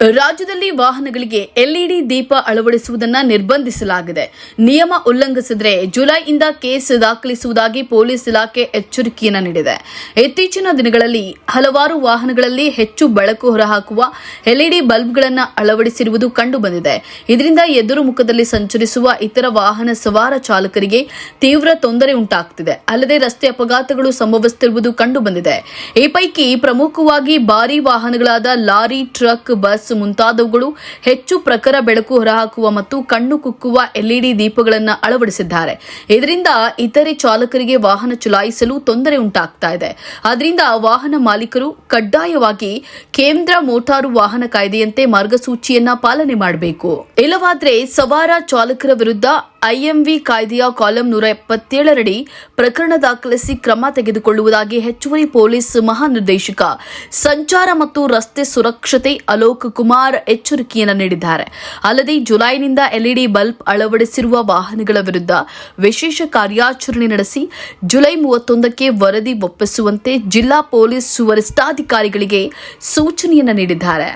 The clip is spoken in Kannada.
ರಾಜ್ಯದಲ್ಲಿ ವಾಹನಗಳಿಗೆ ಎಲ್ಇಡಿ ದೀಪ ಅಳವಡಿಸುವುದನ್ನು ನಿರ್ಬಂಧಿಸಲಾಗಿದೆ. ನಿಯಮ ಉಲ್ಲಂಘಿಸಿದರೆ ಜುಲೈಯಿಂದ ಕೇಸ್ ದಾಖಲಿಸುವುದಾಗಿ ಪೊಲೀಸ್ ಇಲಾಖೆ ಎಚ್ಚರಿಕೆಯನ್ನು ನೀಡಿದೆ. ಇತ್ತೀಚಿನ ದಿನಗಳಲ್ಲಿ ಹಲವಾರು ವಾಹನಗಳಲ್ಲಿ ಹೆಚ್ಚು ಬೆಳಕು ಹೊರಹಾಕುವ ಎಲ್ಇಡಿ ಬಲ್ಬ್ಗಳನ್ನು ಅಳವಡಿಸಿರುವುದು ಕಂಡುಬಂದಿದೆ. ಇದರಿಂದ ಎದುರು ಮುಖದಲ್ಲಿ ಸಂಚರಿಸುವ ಇತರ ವಾಹನ ಸವಾರ ಚಾಲಕರಿಗೆ ತೀವ್ರ ತೊಂದರೆ ಉಂಟಾಗ್ತಿದೆ. ಅಲ್ಲದೆ ರಸ್ತೆ ಅಪಘಾತಗಳು ಸಂಭವಿಸುತ್ತಿರುವುದು ಕಂಡುಬಂದಿದೆ. ಈ ಪೈಕಿ ಪ್ರಮುಖವಾಗಿ ಭಾರಿ ವಾಹನಗಳಾದ ಲಾರಿ, ಟ್ರಕ್, ಬಸ್ ಮುಂತಾದವುಗಳು ಹೆಚ್ಚು ಪ್ರಖರ ಬೆಳಕು ಹೊರಹಾಕುವ ಮತ್ತು ಕಣ್ಣು ಕುಕ್ಕುವ ಎಲ್ಇಡಿ ದೀಪಗಳನ್ನು ಅಳವಡಿಸಿದ್ದಾರೆ. ಇದರಿಂದ ಇತರೆ ಚಾಲಕರಿಗೆ ವಾಹನ ಚಲಾಯಿಸಲು ತೊಂದರೆ ಉಂಟಾಗ್ತಾ ಇದೆ. ಅದರಿಂದ ವಾಹನ ಮಾಲೀಕರು ಕಡ್ಡಾಯವಾಗಿ ಕೇಂದ್ರ ಮೋಟಾರು ವಾಹನ ಕಾಯ್ದೆಯಂತೆ ಮಾರ್ಗಸೂಚಿಯನ್ನ ಪಾಲನೆ ಮಾಡಬೇಕು. ಇಲ್ಲವಾದ್ರೆ ಸವಾರ ಚಾಲಕರ ವಿರುದ್ಧ ಐಎಂವಿ ಕಾಯ್ದೆಯ ಕಾಲಂ ನೂರ ಎಪ್ಪತ್ತೇಳರಡಿ ಪ್ರಕರಣ ದಾಖಲಿಸಿ ಕ್ರಮ ತೆಗೆದುಕೊಳ್ಳುವುದಾಗಿ ಹೆಚ್ಚುವರಿ ಪೊಲೀಸ್ ಮಹಾನಿರ್ದೇಶಕ, ಸಂಚಾರ ಮತ್ತು ರಸ್ತೆ ಸುರಕ್ಷತೆ ಅಲೋಕ್ ಕುಮಾರ್ ಎಚ್ಚರಿಕೆಯನ್ನು ನೀಡಿದ್ದಾರೆ. ಅಲ್ಲದೆ ಜುಲೈನಿಂದ ಎಲ್ಇಡಿ ಬಲ್ಬ್ ಅಳವಡಿಸಿರುವ ವಾಹನಗಳ ವಿರುದ್ಧ ವಿಶೇಷ ಕಾರ್ಯಾಚರಣೆ ನಡೆಸಿ ಜುಲೈ ಮೂವತ್ತೊಂದಕ್ಕೆ ವರದಿ ಒಪ್ಪಿಸುವಂತೆ ಜಿಲ್ಲಾ ಪೊಲೀಸ್ ವರಿಷ್ಠಾಧಿಕಾರಿಗಳಿಗೆ ಸೂಚನೆಯನ್ನು ನೀಡಿದ್ದಾರೆ.